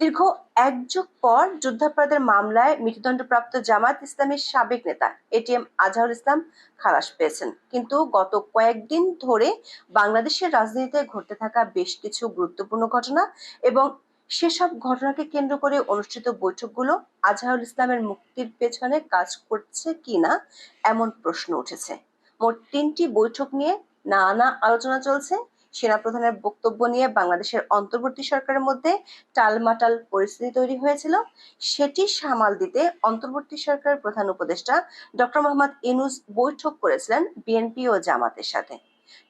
দীর্ঘ এক যুগ পর যুদ্ধাপরাধের মামলায় মৃত্যুদণ্ডপ্রাপ্ত জামাত ইসলামের সাবেক নেতা এটিএম আজহারুল ইসলাম খালাস পেয়েছেন। কিন্তু গত কয়েকদিন ধরে বাংলাদেশের রাজনীতিতে ঘটতে থাকা বেশ কিছু গুরুত্বপূর্ণ ঘটনা এবং সেসব ঘটনাকে কেন্দ্র করে অনুষ্ঠিত বৈঠকগুলো আজহারুল ইসলামের মুক্তির পেছনে কাজ করছে কিনা এমন প্রশ্ন উঠেছে। মোট তিনটি বৈঠক নিয়ে নানা আলোচনা চলছে। সেনাপ্রধানের বক্তব্য নিয়ে বাংলাদেশের অন্তর্বর্তী সরকারের মধ্যে টালমাটাল পরিস্থিতি তৈরি হয়েছিল। সেটি সামাল দিতে অন্তর্বর্তী সরকারের প্রধান উপদেষ্টা ডক্টর মোহাম্মদ ইনুস বৈঠক করেছিলেন বিএনপি ও জামাতের সাথে।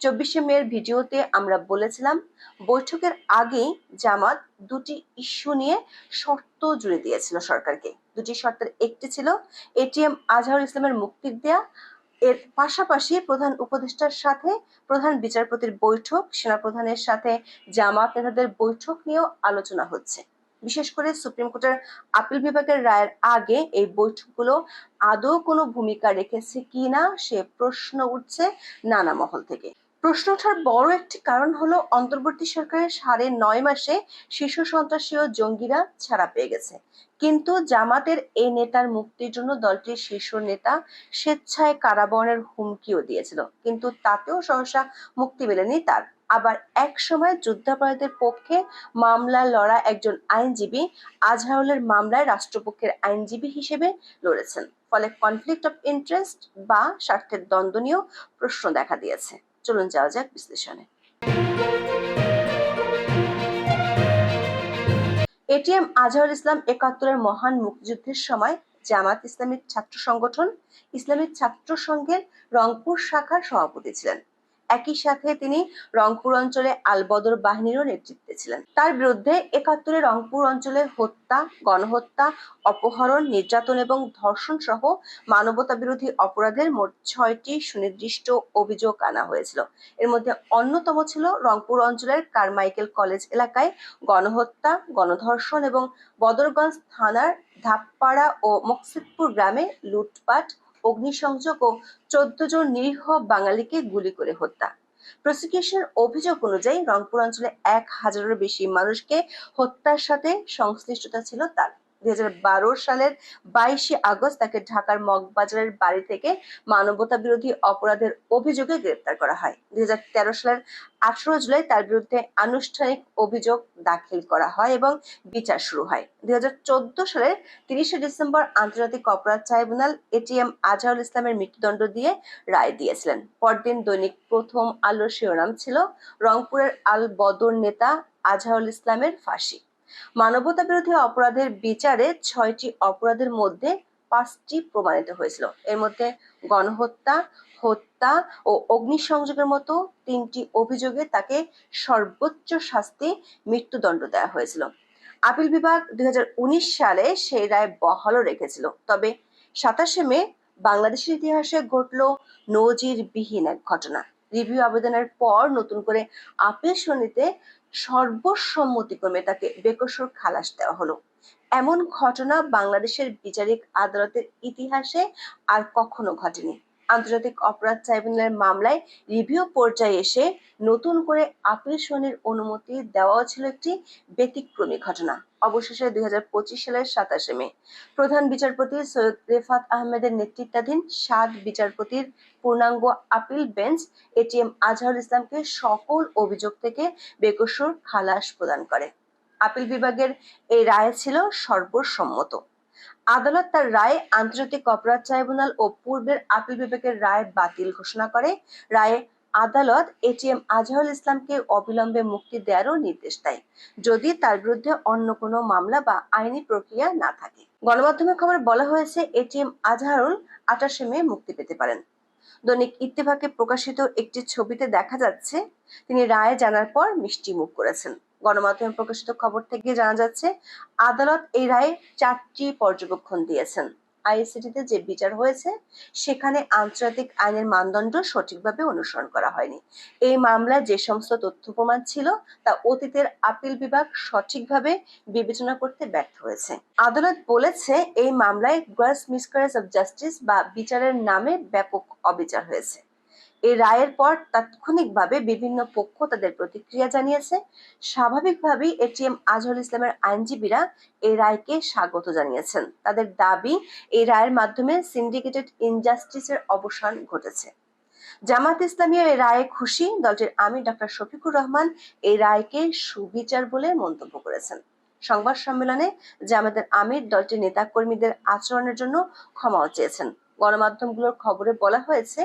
চব্বিশে মেয়ের ভিডিওতে আমরা বলেছিলাম, বৈঠকের আগেই জামাত দুটি ইস্যু নিয়ে শর্ত জুড়ে দিয়েছিল সরকারকে। দুটি শর্তের একটি ছিল, এটিএম আজহারুল ইসলামের মুক্তির দেয়া এর পাশাপাশি প্রধান উপদেষ্টার সাথে প্রধান বিচারপতির বৈঠক, সেনাপ্রধানের সাথে জামাত নেতাদের বৈঠক নিয়েও আলোচনা হচ্ছে। বিশেষ করে সুপ্রিম কোর্টের আপিল বিভাগের রায়ের আগে এই বৈঠকগুলো আদৌ কোনো ভূমিকা রেখেছে কিনা সে প্রশ্ন উঠছে নানা মহল থেকে। প্রশ্ন ওঠার বড় একটি কারণ হলো অন্তর্বর্তী সরকারের সাড়ে নয় মাসে শীর্ষ সন্ত্রাসী ও জঙ্গিরা ছাড়া পেয়ে গেছে। কিন্তু জামাতের এই নেতার মুক্তির জন্য দলটির শীর্ষ নেতা স্বেচ্ছায় কারাবরণের হুমকিও দিয়েছিল। কিন্তু তাতেও সহসা মুক্তি মেলেনি তার। আবার এক সময় যুদ্ধাপরাধের পক্ষে মামলা লড়া একজন আইনজীবী আজহারুলের মামলায় রাষ্ট্রপক্ষের আইনজীবী হিসেবে লড়েছেন। ফলে কনফ্লিক্ট অফ ইন্টারেস্ট বা স্বার্থের দ্বন্দ্ব নিয়েও প্রশ্ন দেখা দিয়েছে। চলুন যাওয়া যাক বিশ্লেষণে। এটিএম আজহার ইসলাম একাত্তরের মহান মুক্তিযুদ্ধের সময় জামাত ইসলামীর ছাত্র সংগঠন ইসলামিক ছাত্র সংঘের রংপুর শাখার সভাপতি ছিলেন। একই সাথে তিনি রংপুর অঞ্চলে আলবদর বাহিনীরও নেতৃত্বে ছিলেন। তার বিরুদ্ধে একাত্তরে রংপুর অঞ্চলে হত্যা, গণহত্যা, অপহরণ, নির্যাতন এবং ধর্ষণ সহ মানবতা বিরোধী অপরাধের মোট ছয়টি সুনির্দিষ্ট অভিযোগ আনা হয়েছিল। এর মধ্যে অন্যতম ছিল রংপুর অঞ্চলের কারমাইকেল কলেজ এলাকায় গণহত্যা, গণধর্ষণ এবং বদরগঞ্জ থানার ধাপপাড়া ও মকসিদপুর গ্রামে লুটপাট অগ্নিসংযোগ ও চোদ্দ জন নিরীহ বাঙালিকে গুলি করে হত্যা। প্রসিকিউশনের অভিযোগ অনুযায়ী রংপুর অঞ্চলে এক হাজারের বেশি মানুষকে হত্যার সাথে সংশ্লিষ্টতা ছিল তার। দুই হাজার বারো সালের বাইশে আগস্ট তাকে ঢাকার মগবাজারের বাড়ি থেকে মানবতা বিরোধী অপরাধের অভিযোগে গ্রেপ্তার করা হয়। দুই হাজার তেরো সালের আঠারো জুলাই তার বিরুদ্ধে আনুষ্ঠানিক অভিযোগ দাখিল করা হয় এবং বিচার শুরু হয়। দুই হাজার চোদ্দ সালের তিরিশে ডিসেম্বর আন্তর্জাতিক অপরাধ ট্রাইব্যুনাল এটিএম আজহারুল ইসলামের মৃত্যুদণ্ড দিয়ে রায় দিয়েছিলেন। পরদিন দৈনিক প্রথম আলোর শিরোনাম ছিল রংপুরের আল বদর নেতা আজহারুল ইসলামের ফাঁসি। মানবতা বিরোধী অপরাধের বিচারে ছয়টি অপরাধের মধ্যে পাঁচটি প্রমাণিত হয়েছিল। এর মধ্যে গণহত্যা, হত্যা ও অগ্নিসংযোগের মতো তিনটি অভিযোগে তাকে সর্বোচ্চ শাস্তি মৃত্যুদণ্ড দেওয়া হয়েছিল। আপিল বিভাগ দুই হাজার উনিশ সালে সেই রায় বহালও রেখেছিল। তবে সাতাশে মে বাংলাদেশের ইতিহাসে ঘটল নজিরবিহীন এক ঘটনা। রিভিউ আবেদনের পর নতুন করে আপিল শুনানিতে সর্বসম্মতিক্রমে তাকে বেকসুর খালাস দেওয়া হলো। এমন ঘটনা বাংলাদেশের বিচারিক আদালতের ইতিহাসে আর কখনো ঘটেনি। আন্তর্জাতিক অপরাধ ট্রাইব্যুনালের মামলায় রিভিউ পর্যায়ে এসে নতুন করে আপিল শুনানির অনুমতি দেওয়াও ছিল একটি ব্যতিক্রমী ঘটনা। অবশেষে দুই হাজার পঁচিশ সালের সাতাশে মে, প্রধান বিচারপতি সৈয়দ রেফাত আহমেদের নেতৃত্বাধীন সাত বিচারপতির পূর্ণাঙ্গ আপিল বেঞ্চ এটিএম আজহারুল ইসলামকে সকল অভিযোগ থেকে বেকসুর খালাস প্রদান করে। আপিল বিভাগের এই রায় ছিল সর্বসম্মত। আদালত তার রায় আন্তর্জাতিক অপরাধ ট্রাইব্যুনাল ও পূর্বের আপিল বিভাগের রায় বাতিল ঘোষণা করে। রায়ে আদালত এটিএম আজহারুল ইসলামকে অবিলম্বে মুক্তি দেওয়ারও নির্দেশ দেয়, যদি তার বিরুদ্ধে অন্য কোনো মামলা বা আইনি প্রক্রিয়া না থাকে। গণমাধ্যমের খবরে বলা হয়েছে, এটিএম আজহারুল আঠাশে মে মুক্তি পেতে পারেন। দৈনিক ইত্তেফাকে প্রকাশিত একটি ছবিতে দেখা যাচ্ছে, তিনি রায় জানার পর মিষ্টি মুখ করেছেন। গণমাধ্যমে প্রকাশিত খবর থেকে জানা যাচ্ছে, আদালত এই রায়ে চারটি পর্যবেক্ষণ দিয়েছেন। আইএসসিটিতে যে বিচার হয়েছে, সেখানে আন্তর্জাতিক আইনের মানদণ্ড সঠিকভাবে অনুসরণ করা হয়নি। এই মামলায় যে সমস্ত তথ্য প্রমাণ ছিল, তা অতীতের আপিল বিভাগ সঠিকভাবে বিবেচনা করতে ব্যর্থ হয়েছে। আদালত বলেছে, এই মামলায় গ্রাস মিসকারেজ অব জাস্টিস বা বিচারের নামে ব্যাপক অবিচার হয়েছে। এই রায়ের পর তাৎক্ষণিকভাবে বিভিন্ন পক্ষ তাদের প্রতিক্রিয়া জানিয়েছে। স্বাভাবিকভাবেই এটিএম আজহারুল ইসলামের আইনজীবীরা এই রায়কে স্বাগত জানিয়েছেন। তাদের দাবি, এই রায়ের মাধ্যমে সিন্ডিকেটেড ইনজাস্টিসের অবসান ঘটেছে। জামাত ইসলামী এই রায়ে খুশি। দলটির আমির ডক্টর শফিকুর রহমান এই রায়কে সুবিচার বলে মন্তব্য করেছেন। সংবাদ সম্মেলনে জামাতের আমির দলটির নেতাকর্মীদের আচরণের জন্য ক্ষমাও চেয়েছেন। গণমাধ্যমগুলোর খবরে বলা হয়েছে,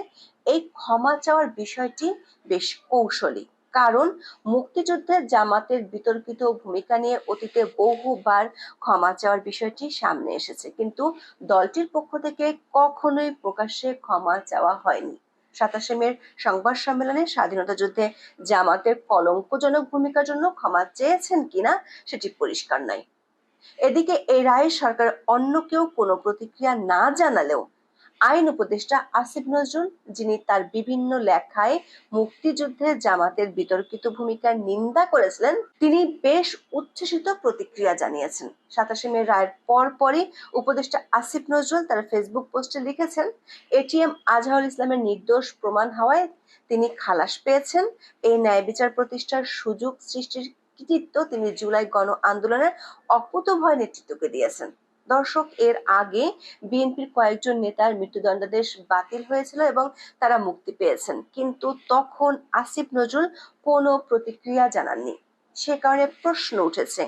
এই ক্ষমা চাওয়ার বিষয়টি বেশ কৌশলী। কারণ মুক্তিযুদ্ধে জামাতের বিতর্কিত ভূমিকা নিয়ে অতীতে বহুবার ক্ষমা চাওয়ার বিষয়টি সামনে এসেছে। কিন্তু দলটির পক্ষ থেকে কখনোই প্রকাশ্যে ক্ষমা চাওয়া হয়নি। সাতাশে মের সংবাদ সম্মেলনে স্বাধীনতা যুদ্ধে জামাতের কলঙ্কজনক ভূমিকার জন্য ক্ষমা চেয়েছেন কিনা সেটি পরিষ্কার নয়। এদিকে এই রায়ে সরকার অন্য কেউ কোনো প্রতিক্রিয়া না জানালেও আইন উপদেষ্টা আসিফ নজরুল, যিনি তার বিভিন্ন লেখায় মুক্তিযুদ্ধে জামাতের বিতর্কিত ভূমিকার নিন্দা করেছিলেন, তিনি বেশ উচ্ছ্বসিত প্রতিক্রিয়া জানিয়েছেন। সাতাশে মে রায়ের পর পরই উপদেষ্টা আসিফ নজরুল তার ফেসবুক পোস্টে লিখেছেন, এটিএম আজহারুল ইসলামের নির্দোষ প্রমাণ হওয়ায় তিনি খালাস পেয়েছেন। এই ন্যায় বিচার প্রতিষ্ঠার সুযোগ সৃষ্টির কৃতিত্ব তিনি জুলাই গণ আন্দোলনের অকুতভয় নেতৃত্বকে দিয়েছেন। দর্শক, এর আগে বিএনপির কয়েকজন নেতার মৃত্যুদণ্ডাদেশ বাতিল হয়েছিল এবং তারা মুক্তি পেয়েছেন। কিন্তু তখন আসিফ নজরুল কোনো প্রতিক্রিয়া জানাননি। সে কারণে প্রশ্ন উঠেছে,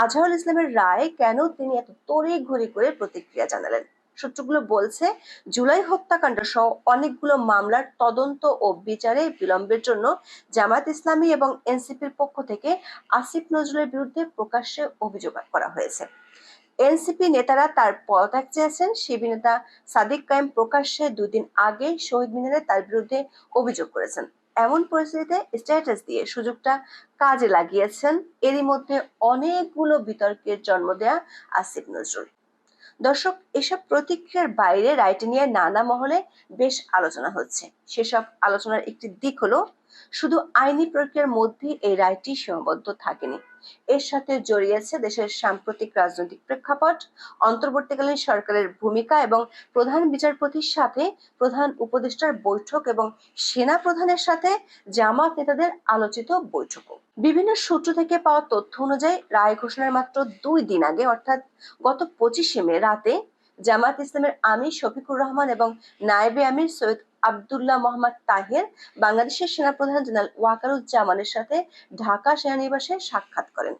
আজহারুল ইসলামের রায় কেন তিনি এত তড়ি ঘড়ি করে প্রতিক্রিয়া জানালেন? সূত্রগুলো বলছে, জুলাই হত্যাকাণ্ড সহ অনেকগুলো মামলার তদন্ত ও বিচারে বিলম্বের জন্য জামাত ইসলামী এবং এনসিপির পক্ষ থেকে আসিফ নজরুলের বিরুদ্ধে প্রকাশ্যে অভিযোগ করা হয়েছে। এনসিপি নেতারা তার পদত্যাগ চেয়েছেন। শিবির নেতা সাদিক কায়েম প্রকাশ্যে দুদিন আগে শহীদ মিনারে তার বিরুদ্ধে অভিযোগ করেছেন। এমন পরিস্থিতিতে স্ট্যাটাস দিয়ে সুযোগটা কাজে লাগিয়েছেন। এরই মধ্যে অনেকগুলো বিতর্কের জন্ম দেয়া আসিফ নজরুল। দর্শক, এসব প্রতিক্রিয়ার বাইরে রায়টি নিয়ে নানা মহলে বেশ আলোচনা হচ্ছে। সেসব আলোচনার একটি দিক হলো, শুধু আইনি প্রক্রিয়ার মধ্যে এই রায়টি সীমাবদ্ধ থাকেনি। এর সাথে জড়িয়েছে দেশের সাম্প্রতিক রাজনৈতিক প্রেক্ষাপট, অন্তর্বর্তীকালীন সরকারের ভূমিকা এবং প্রধান বিচারপতির সাথে প্রধান উপদেষ্টার বৈঠক এবং সেনা প্রধানের সাথে জামাত নেতাদের আলোচিত বৈঠকও। বিভিন্ন সূত্র থেকে পাওয়া তথ্য অনুযায়ী রায় ঘোষণার মাত্র দুই দিন আগে, অর্থাৎ গত পঁচিশে মে রাতে, জামাত ইসলামের আমির শফিকুর রহমান এবং নায়েবে আমির সৈয়দ আবদুল্লাহ মোহাম্মদ তাহের বাংলাদেশের সেনাপ্রধান জেনারেল ওয়াকারুজ্জামানের সাথে ঢাকা সেনানিবাসে সাক্ষাৎ করেন।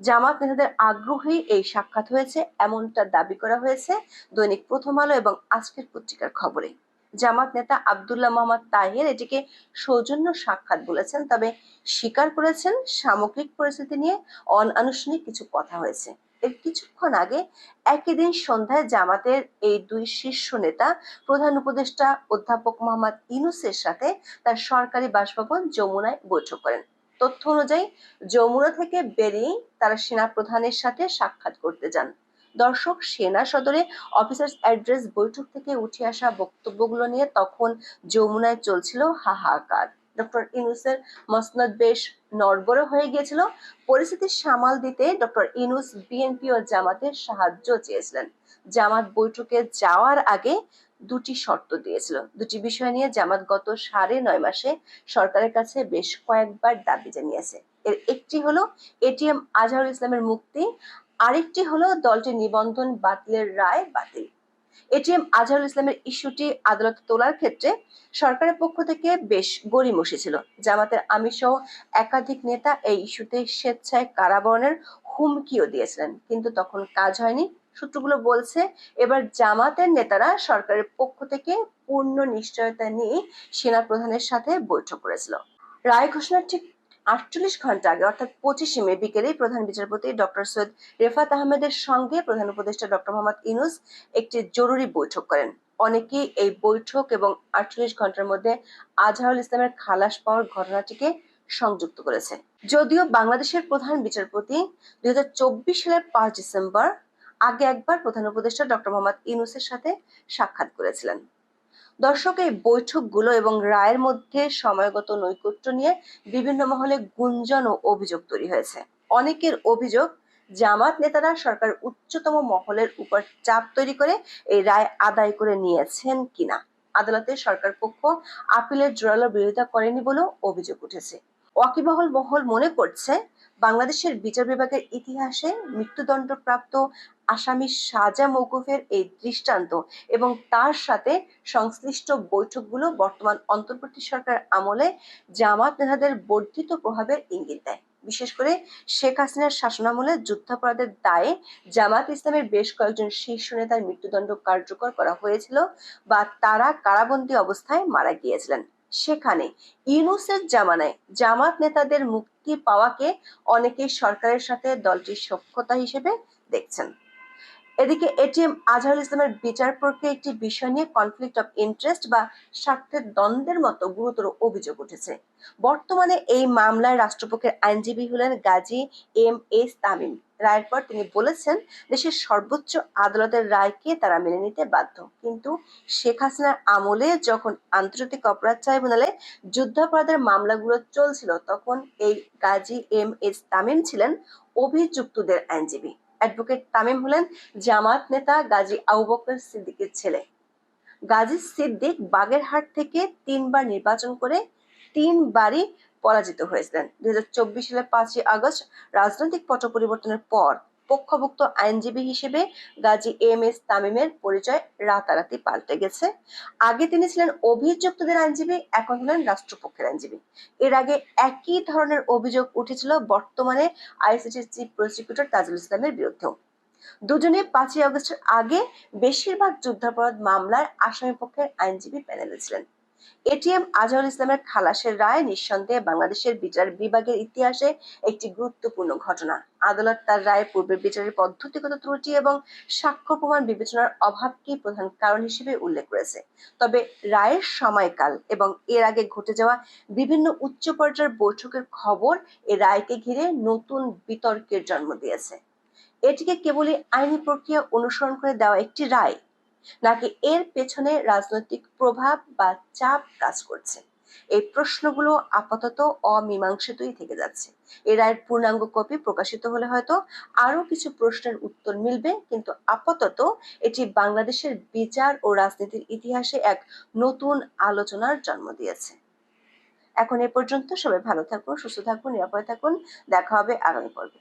জামাত নেতাদের আগ্রহী এই সাক্ষাৎ হয়েছে, এমনটা দাবি করা হয়েছে দৈনিক প্রথম আলো এবং আজকের পত্রিকার খবরে। জামাত নেতা আবদুল্লাহ মোহাম্মদ তাহের এটিকে সৌজন্য সাক্ষাৎ বলেছেন, তবে স্বীকার করেছেন সামগ্রিক পরিস্থিতি নিয়ে অনানুষ্ঠানিক কিছু কথা হয়েছে। এর কিছুক্ষণ আগে একই দিন সন্ধ্যায় জামাতের এই দুই শীর্ষ নেতা প্রধান উপদেষ্টা অধ্যাপক মোহাম্মদ ইনুসের সাথে তার সরকারি বাসভবন যমুনায় বৈঠক করেন। তথ্য অনুযায়ী, যমুনা থেকে বেরিয়ে তারা সেনা প্রধানের সাথে সাক্ষাৎ করতে যান। দর্শক, সেনা সদরে অফিসার্স অ্যাড্রেস বৈঠক থেকে উঠে আসা বক্তব্যগুলো নিয়ে তখন যমুনায় চলছিল হাহাকার। ডক্টর ইনুসের মসনদ বেশ নড়বড়ে হয়ে গিয়েছিল। পরিস্থিতি সামাল দিতে ডক্টর ইনুস বিএনপি ও জামাতের সাহায্য চেয়েছিলেন। জামাত বৈঠকে যাওয়ার আগে দুটি শর্ত দিয়েছিল। দুটি বিষয় নিয়ে জামাত গত সাড়ে নয় মাসে সরকারের কাছে বেশ কয়েকবার দাবি জানিয়েছে। এর একটি হলো এটিএম আজহারুল ইসলামের মুক্তি, আরেকটি হলো দলটির নিবন্ধন বাতিলের রায় বাতিল। এটিএম আজহারুল ইসলামের ইস্যুটি আদালতে তোলার ক্ষেত্রে সরকারের পক্ষ থেকে বেশ গড়িমসি ছিল। জামাতের আমির সহ একাধিক নেতা এই ইস্যুতে স্বেচ্ছায় কারাবরণের হুমকিও দিয়েছিলেন। কিন্তু তখন কাজ হয়নি। সূত্রগুলো বলছে, এবার জামাতের নেতারা সরকারের পক্ষ থেকে পূর্ণ নিশ্চয়তা নিয়ে সেনা প্রধানের সাথে বৈঠক করেছিল। রায় ঘোষণার ঠিক আটচল্লিশ ঘণ্টা আগে, অর্থাৎ পঁচিশে মে বিকেলে প্রধান বিচারপতি ডক্টর সৈয়দ রেফাত আহমেদের সঙ্গে প্রধান উপদেষ্টা ডক্টর মোহাম্মদ ইনুস একটি জরুরি বৈঠক করেন। অনেকেই এই বৈঠক এবং আটচল্লিশ ঘণ্টার মধ্যে আজহারুল ইসলামের খালাস পাওয়ার ঘটনাটিকে সংযুক্ত করেছে। যদিও বাংলাদেশের প্রধান বিচারপতি দুই হাজার চব্বিশ সালের পাঁচ ডিসেম্বর আগে একবার প্রধান উপদেষ্টা ডক্টর মোহাম্মদ ইনুসের সাথে সাক্ষাৎ করেছিলেন। দর্শক, এই বৈঠকগুলো এবং রায়ের মধ্যে সময়গত নৈকট্য নিয়ে বিভিন্ন মহলে গুঞ্জন ও অভিযোগ তৈরি হয়েছে। অনেকের অভিযোগ, জামাত নেতারা সরকার উচ্চতম মহলের উপর চাপ তৈরি করে এই রায় আদায় করে নিয়েছেন কিনা? আদালতে সরকার পক্ষ আপিলের জোরালো বিরোধিতা করেনি বলেও অভিযোগ উঠেছে। ওয়াকিবহল মহল মনে করছে বাংলাদেশের বিচার বিভাগের ইতিহাসে মৃত্যুদণ্ডপ্রাপ্ত আসামি সাজা মৌকুফের এই দৃষ্টান্ত এবং তার সাথে সংশ্লিষ্ট বৈঠকগুলো বর্তমান অন্তর্বর্তী সরকার আমলে জামাত নেতাদের বর্ধিত প্রভাবের ইঙ্গিত দেয়। বিশেষ করে শেখ হাসিনার শাসনামলে যুদ্ধাপরাধের দায়ে জামাত ইসলামের বেশ কয়েকজন শীর্ষ নেতার মৃত্যুদণ্ড কার্যকর করা হয়েছিল বা তারা কারাবন্দী অবস্থায় মারা গিয়েছিলেন। সেখানে ইউনুসের জামানায় জামাত নেতাদের মুক্তি পাওয়াকে অনেকে সরকারের সাথে দলটির সক্ষতা হিসেবে দেখছেন। এদিকে এটিএম আজহারুল ইসলামের বিচার প্রক্রিয়া একটি বিষয় নিয়ে কনফ্লিক্ট অফ ইন্টারেস্ট বা স্বার্থের দ্বন্দ্বের মতো গুরুতর অভিযোগ উঠেছে। বর্তমানে এই মামলায় রাষ্ট্রপক্ষের আইনজীবী হলেন গাজী এম এস তামিম। রায়ের পর তিনি বলেছেন, দেশের সর্বোচ্চ আদালতের রায়কে তারা মেনে নিতে বাধ্য। কিন্তু শেখ হাসিনার আমলে যখন আন্তর্জাতিক অপরাধ ট্রাইব্যুনালে যুদ্ধাপরাধের মামলাগুলো চলছিল, তখন এই গাজী এম এস তামিম ছিলেন অভিযুক্তদের আইনজীবী। অ্যাডভোকেট তামিম হলেন জামাত নেতা গাজী আবু বকর সিদ্দিকের ছেলে। গাজী সিদ্দিক বাগেরহাট থেকে তিনবার নির্বাচন করে তিনবারই পরাজিত হয়েছিলেন। দুই সালের পাঁচই আগস্ট রাজনৈতিক পট পরিবর্তনের পর পক্ষভুক্ত আইনজীবী হিসেবে গাজী এম এস তামিমের পরিচয় রাতারাতি পাল্টে গেছে। আগে তিনি ছিলেন অভিযুক্তদের আইনজীবী, এখন হলেন রাষ্ট্রপক্ষের আইনজীবী। এর আগে একই ধরনের অভিযোগ উঠেছিল বর্তমানে আইসিটির চিফ প্রসিকিউটর তাজুল ইসলামের বিরুদ্ধেও। দুজনে পাঁচই আগস্টের আগে বেশিরভাগ যুদ্ধাপরাধ মামলার আসামি পক্ষের আইনজীবী প্যানেলে ছিলেন। এটিএম আজহারুল ইসলামের খালাসের রায় নিঃসন্দেহে বাংলাদেশের বিচার বিভাগের ইতিহাসে একটি গুরুত্বপূর্ণ ঘটনা। আদালত তার রায়ে পূর্বের বিচারের পদ্ধতিগত ত্রুটি এবং সাক্ষ্য প্রমাণ বিবেচনার অভাবকে প্রধান কারণ হিসেবে উল্লেখ করেছে তবে রায়ের সময়কাল এবং এর আগে ঘটে যাওয়া বিভিন্ন উচ্চ পর্যায়ের বৈঠকের খবর এ রায়কে ঘিরে নতুন বিতর্কের জন্ম দিয়েছে। এটিকে কেবলই আইনি প্রক্রিয়া অনুসরণ করে দেওয়া একটি রায় নাকি এর পেছনে রাজনৈতিক প্রভাব বা চাপ কাজ করছে? এই প্রশ্নগুলো আপাতত অমীমাংসিতই থেকে যাচ্ছে। এর রায়ের পূর্ণাঙ্গ কপি প্রকাশিত হলে হয়তো আরও কিছু প্রশ্নের উত্তর মিলবে, কিন্তু আপাতত এটি বাংলাদেশের বিচার ও রাজনীতির ইতিহাসে এক নতুন আলোচনার জন্ম দিয়েছে। এখন এ পর্যন্ত সবাই ভালো থাকুন, সুস্থ থাকুন, নিরাপদে থাকুন। দেখা হবে আগামী পর্বে।